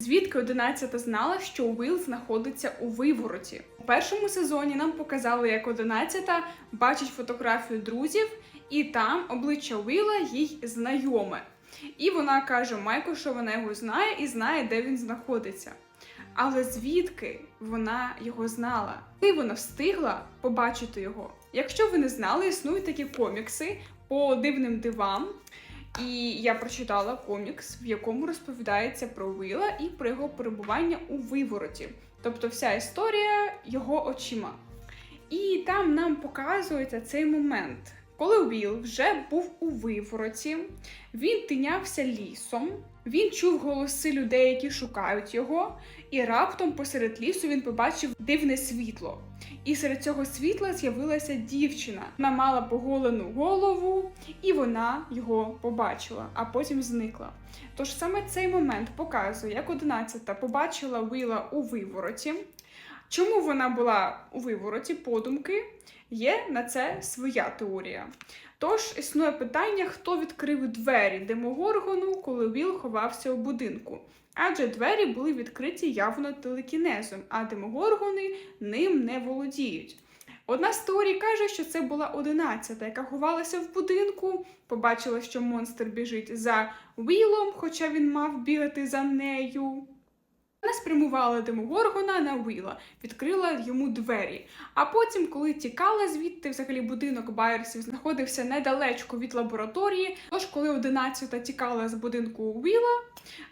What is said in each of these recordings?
Звідки 11 знала, що Уилл знаходиться у вивороті? У першому сезоні нам показали, як 11 бачить фотографію друзів, і там обличчя Уилла їй знайоме. І вона каже Майку, що вона його знає і знає, де він знаходиться. Але звідки вона його знала? Коли вона встигла побачити його? Якщо ви не знали, існують такі комікси по дивним дивам. І я прочитала комікс, в якому розповідається про Вила і про його перебування у вивороті. Тобто вся історія його очима. І там нам показується цей момент, коли Віл вже був у вивороті, він тинявся лісом, він чув голоси людей, які шукають його, і раптом посеред лісу він побачив дивне світло. І серед цього світла з'явилася дівчина. Вона мала поголену голову, і вона його побачила, а потім зникла. Тож саме цей момент показує, як 11 побачила Віла у вивороті. Чому вона була у вивороті подумки? Є на це своя теорія. Тож існує питання, хто відкрив двері Демогоргону, коли Віл ховався у будинку. Адже двері були відкриті явно телекінезом, а демогоргони ним не володіють. Одна з теорій каже, що це була одинадцята, яка ховалася в будинку, побачила, що монстр біжить за Вілом, хоча він мав бігати за нею. Вона спрямувала Демогоргона на Віла, відкрила йому двері. А потім, коли тікала звідти, взагалі будинок Байерсів знаходився недалечко від лабораторії. Тож, коли 11 тікала з будинку Віла,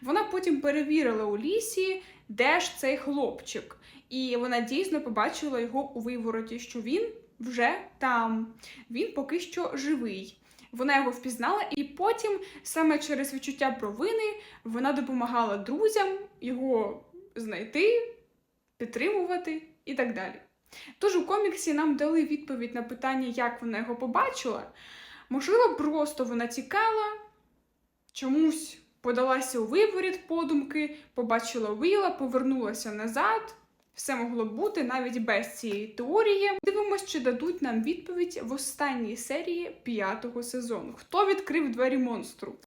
вона потім перевірила у лісі, де ж цей хлопчик. І вона дійсно побачила його у вивороті, що він вже там. Він поки що живий. Вона його впізнала, і потім, саме через відчуття провини, вона допомагала друзям його знайти, підтримувати і так далі. Тож у коміксі нам дали відповідь на питання, як вона його побачила. Можливо, просто вона тікала, чомусь подалася у виворіт подумки, побачила Віла, повернулася назад. Все могло бути навіть без цієї теорії. Дивимось, чи дадуть нам відповідь в останній серії п'ятого сезону. Хто відкрив двері монстру?